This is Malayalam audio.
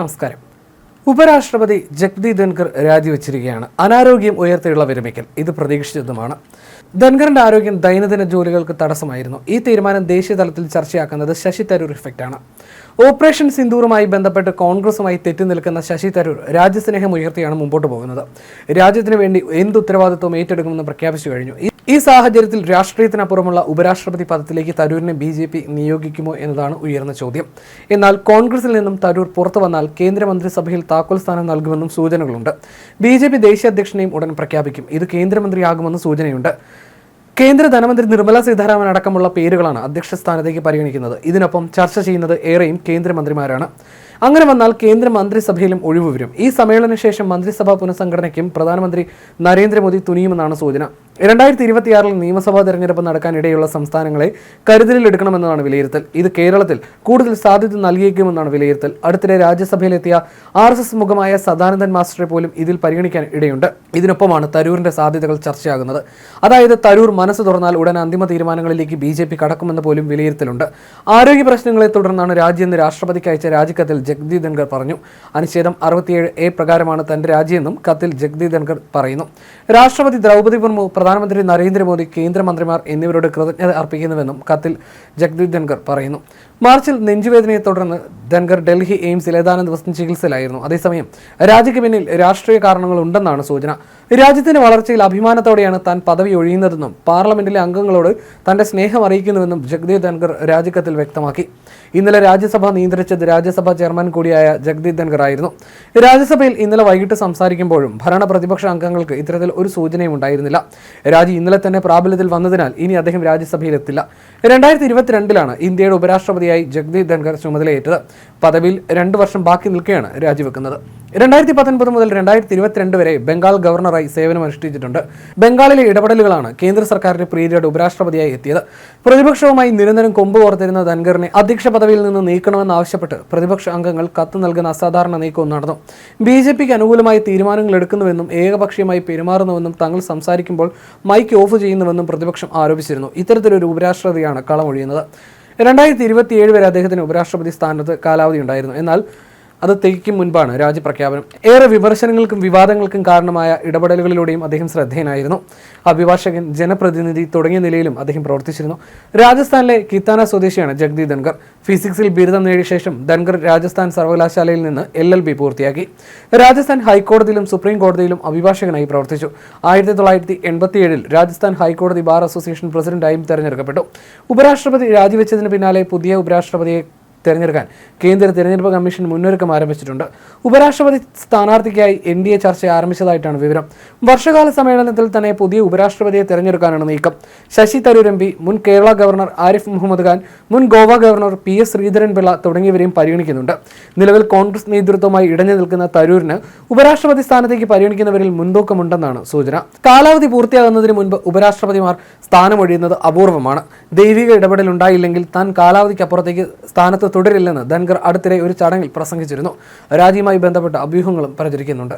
നമസ്കാരം. ഉപരാഷ്ട്രപതി ജഗ്ദീപ് ധൻകർ രാജിവെച്ചിരിക്കുകയാണ്. അനാരോഗ്യം ഉയർത്തിയുള്ള വിരമിക്കൽ. ഇത് പ്രതീക്ഷിച്ചതുമാണ്. ധൻഖറിന്റെ ആരോഗ്യം ദൈനംദിന ജോലികൾക്ക് തടസ്സമായിരുന്നു. ഈ തീരുമാനം ദേശീയ തലത്തിൽ ചർച്ചയാക്കുന്നത് ശശി തരൂർ ഇഫക്റ്റാണ് ഓപ്പറേഷൻ സിന്ദൂറുമായി ബന്ധപ്പെട്ട് കോൺഗ്രസുമായി തെറ്റി നിൽക്കുന്ന ശശി തരൂർ രാജ്യസ്നേഹം ഉയർത്തിയാണ് മുമ്പോട്ട് പോകുന്നത്. രാജ്യത്തിന് വേണ്ടി എന്ത് ഉത്തരവാദിത്വം ഏറ്റെടുക്കുമെന്ന് പ്രഖ്യാപിച്ചു കഴിഞ്ഞു. ഈ- സാഹചര്യത്തിൽ രാഷ്ട്രീയത്തിനപ്പുറമുള്ള ഉപരാഷ്ട്രപതി പദത്തിലേക്ക് തരൂരിനെ ബി ജെ പി നിയോഗിക്കുമോ എന്നതാണ് ഉയർന്ന ചോദ്യം. എന്നാൽ കോൺഗ്രസിൽ നിന്നും തരൂർ പുറത്തു വന്നാൽ കേന്ദ്രമന്ത്രിസഭയിൽ താക്കോൽ സ്ഥാനം നൽകുമെന്നും സൂചനകളുണ്ട്. ബി ജെ പി ദേശീയ അധ്യക്ഷനെയും ഉടൻ പ്രഖ്യാപിക്കും. ഇത് കേന്ദ്രമന്ത്രിയാകുമെന്ന് സൂചനയുണ്ട്. കേന്ദ്ര ധനമന്ത്രി നിർമ്മല സീതാരാമൻ അടക്കമുള്ള പേരുകളാണ് അധ്യക്ഷ സ്ഥാനത്തേക്ക് പരിഗണിക്കുന്നത്. ഇതിനൊപ്പം ചർച്ച ചെയ്യുന്നത് ഏറെയും കേന്ദ്രമന്ത്രിമാരാണ്. അങ്ങനെ വന്നാൽ കേന്ദ്ര മന്ത്രിസഭയിലും ഒഴിവ് വരും. ഈ സമ്മേളനശേഷം മന്ത്രിസഭാ പുനഃസംഘടനയ്ക്കും പ്രധാനമന്ത്രി നരേന്ദ്രമോദി തുനിയുമെന്നാണ് സൂചന. രണ്ടായിരത്തി ഇരുപത്തിയാറിൽ നിയമസഭാ തെരഞ്ഞെടുപ്പ് നടക്കാനിടയുള്ള സംസ്ഥാനങ്ങളെ കരുതലിലെടുക്കണമെന്നതാണ് വിലയിരുത്തൽ. ഇത് കേരളത്തിൽ കൂടുതൽ സാധ്യത നൽകിയേക്കുമെന്നാണ് വിലയിരുത്തൽ. അടുത്തിടെ രാജ്യസഭയിലെത്തിയ ആർ എസ് എസ് മുഖമായ സദാനന്ദൻ മാസ്റ്ററെ പോലും ഇതിൽ പരിഗണിക്കാൻ ഇടയുണ്ട്. ഇതിനൊപ്പമാണ് തരൂരിന്റെ സാധ്യതകൾ ചർച്ചയാകുന്നത്. അതായത് തരൂർ മനസ്സ് തുറന്നാൽ ഉടൻ അന്തിമ തീരുമാനങ്ങളിലേക്ക് ബി ജെ പി കടക്കുമെന്ന് പോലും വിലയിരുത്തലുണ്ട്. ആരോഗ്യ പ്രശ്നങ്ങളെ തുടർന്നാണ് രാജ്യം രാഷ്ട്രപതിക്ക് അയച്ച രാജിക്കത്തിൽ ജഗ്ദീപ് ധൻഖർ പറഞ്ഞു. അനുച്ഛേദം അറുപത്തിയേഴ് എ പ്രകാരമാണ് തന്റെ രാജിയെന്നും കത്തിൽ ജഗ്ദീപ് ധൻഖർ പറയുന്നു. രാഷ്ട്രപതി ദ്രൗപദി മുർമു പ്രധാനമന്ത്രി നരേന്ദ്രമോദി കേന്ദ്രമന്ത്രിമാർ എന്നിവരോട് കൃതജ്ഞത അർപ്പിക്കുന്നുവെന്നും കത്തിൽ ജഗ്ദീപ് ധൻഖർ പറയുന്നു. മാർച്ചിൽ നെഞ്ചുവേദനയെ തുടർന്ന് ധൻഗർ ഡൽഹി എയിംസിൽ ഏതാനും ദിവസം ചികിത്സയിലായിരുന്നു. അതേസമയം രാജിക്ക് പിന്നിൽ രാഷ്ട്രീയ കാരണങ്ങൾ ഉണ്ടെന്നാണ് സൂചന. രാജ്യത്തിന്റെ വളർച്ചയിൽ അഭിമാനത്തോടെയാണ് താൻ പദവി ഒഴിയുന്നതെന്നും പാർലമെന്റിലെ അംഗങ്ങളോട് തന്റെ സ്നേഹം അറിയിക്കുന്നുവെന്നും ജഗ്ദീപ് ധൻഗർ രാജിക്കത്തിൽ വ്യക്തമാക്കി. ഇന്നലെ രാജ്യസഭ നിയന്ത്രിച്ചത് രാജ്യസഭാ ചെയർമാൻ കൂടിയായ ജഗ്ദീപ് ധൻഗർ ആയിരുന്നു. രാജ്യസഭയിൽ ഇന്നലെ വൈകിട്ട് സംസാരിക്കുമ്പോഴും ഭരണ പ്രതിപക്ഷ അംഗങ്ങൾക്ക് ഇത്തരത്തിൽ ഒരു സൂചനയും ഉണ്ടായിരുന്നില്ല. രാജി ഇന്നലെ തന്നെ പ്രാബല്യത്തിൽ വന്നതിനാൽ ഇനി അദ്ദേഹം രാജ്യസഭയിലെത്തില്ല. രണ്ടായിരത്തി ഇരുപത്തിരണ്ടിലാണ് ഇന്ത്യയുടെ ഉപരാഷ്ട്രപതിയായി ജഗ്ദീപ് ധൻഖർ ചുമതലയേറ്റത്. പദവിയിൽ രണ്ട് വർഷം ബാക്കി നിൽക്കെയാണ് രാജിവെക്കുന്നത്. രണ്ടായിരത്തി പത്തൊൻപത് മുതൽ രണ്ടായിരത്തി ഇരുപത്തിരണ്ട് വരെ ബംഗാൾ ഗവർണറായി സേവനമനുഷ്ഠിച്ചിട്ടുണ്ട് ബംഗാളിലെ ഇടപെടലുകളാണ് കേന്ദ്ര സർക്കാരിന്റെ പ്രീതിയുടെ ഉപരാഷ്ട്രപതിയായി എത്തിയത്. പ്രതിപക്ഷവുമായി നിരന്തരം കൊമ്പ് ഓർത്തിരുന്ന ധൻഖറിനെ അധ്യക്ഷ പദവിയിൽ നിന്ന് നീക്കണമെന്നാവശ്യപ്പെട്ട് പ്രതിപക്ഷ അംഗങ്ങൾ കത്ത് നൽകുന്ന അസാധാരണ നീക്കവും നടന്നു. ബി ജെ പിക്ക് അനുകൂലമായി തീരുമാനങ്ങൾ എടുക്കുന്നുവെന്നും ഏകപക്ഷീയമായി പെരുമാറുന്നുവെന്നും തങ്ങൾ സംസാരിക്കുമ്പോൾ മൈക്ക് ഓഫ് ചെയ്യുന്നുവെന്നും പ്രതിപക്ഷം ആരോപിച്ചിരുന്നു. ഇത്തരത്തിലൊരു ഉപരാഷ്ട്രപതിയാണ് കളമൊഴിയുന്നത് രണ്ടായിരത്തി ഇരുപത്തിയേഴ് വരെ അദ്ദേഹത്തിന് ഉപരാഷ്ട്രപതി സ്ഥാനത്ത് കാലാവധി ഉണ്ടായിരുന്നു. എന്നാൽ അത് തികയ്ക്കും മുൻപാണ് രാജ്യപ്രഖ്യാപനം. ഏറെ വിമർശനങ്ങൾക്കും വിവാദങ്ങൾക്കും കാരണമായ ഇടപെടലുകളിലൂടെയും അദ്ദേഹം ശ്രദ്ധേയനായിരുന്നു. അഭിഭാഷകൻ ജനപ്രതിനിധി തുടങ്ങിയ നിലയിലും അദ്ദേഹം പ്രവർത്തിച്ചിരുന്നു. രാജസ്ഥാനിലെ കിത്താന സ്വദേശിയാണ് ജഗ്ദി ധൻകർ ഫിസിക്സിൽ ബിരുദം നേടിയ ശേഷം ധൻകർ രാജസ്ഥാൻ സർവകലാശാലയിൽ നിന്ന് എൽ എൽ ബി പൂർത്തിയാക്കി. രാജസ്ഥാൻ ഹൈക്കോടതിയിലും സുപ്രീം കോടതിയിലും അഭിഭാഷകനായി പ്രവർത്തിച്ചു. ആയിരത്തി തൊള്ളായിരത്തി എൺപത്തിയേഴിൽ രാജസ്ഥാൻ ഹൈക്കോടതി ബാർ അസോസിയേഷൻ പ്രസിഡന്റായും തെരഞ്ഞെടുക്കപ്പെട്ടു. ഉപരാഷ്ട്രപതി രാജിവെച്ചതിന് പിന്നാലെ പുതിയ ഉപരാഷ്ട്രപതിയെ തെരഞ്ഞെടുക്കാൻ. കേന്ദ്ര തിരഞ്ഞെടുപ്പ് കമ്മീഷൻ മുന്നൊരുക്കം ആരംഭിച്ചിട്ടുണ്ട്. ഉപരാഷ്ട്രപതി സ്ഥാനാർത്ഥിക്കായി എൻ ഡി എ ചർച്ച ആരംഭിച്ചതായിട്ടാണ് വിവരം. വർഷകാല സമ്മേളനത്തിൽ തന്നെ പുതിയ ഉപരാഷ്ട്രപതിയെ തിരഞ്ഞെടുക്കാനാണ് നീക്കം. ശശി തരൂർ എം പി മുൻ കേരള ഗവർണർ ആരിഫ് മുഹമ്മദ് ഖാൻ മുൻ Goa governor P S Sreedharan Pillai തുടങ്ങിയവരെയും പരിഗണിക്കുന്നുണ്ട്. നിലവിൽ കോൺഗ്രസ് നേതൃത്വമായി ഇടഞ്ഞു നിൽക്കുന്ന തരൂരിന് ഉപരാഷ്ട്രപതി സ്ഥാനത്തേക്ക് പരിഗണിക്കുന്നവരിൽ മുൻതൂക്കമുണ്ടെന്നാണ് സൂചന. കാലാവധി പൂർത്തിയാകുന്നതിന് മുൻപ് ഉപരാഷ്ട്രപതിമാർ സ്ഥാനമൊഴിയുന്നത് അപൂർവമാണ്. ദൈവിക ഇടപെടൽ ഉണ്ടായില്ലെങ്കിൽ താൻ കാലാവധിക്കപ്പുറത്തേക്ക് സ്ഥാനത്ത് തുടരില്ലെന്ന് ധൻഖർ അടുത്തിടെ ഒരു ചടങ്ങിൽ പ്രസംഗിച്ചിരുന്നു. രാജിയുമായി ബന്ധപ്പെട്ട അഭ്യൂഹങ്ങളും പ്രചരിക്കുന്നുണ്ട്.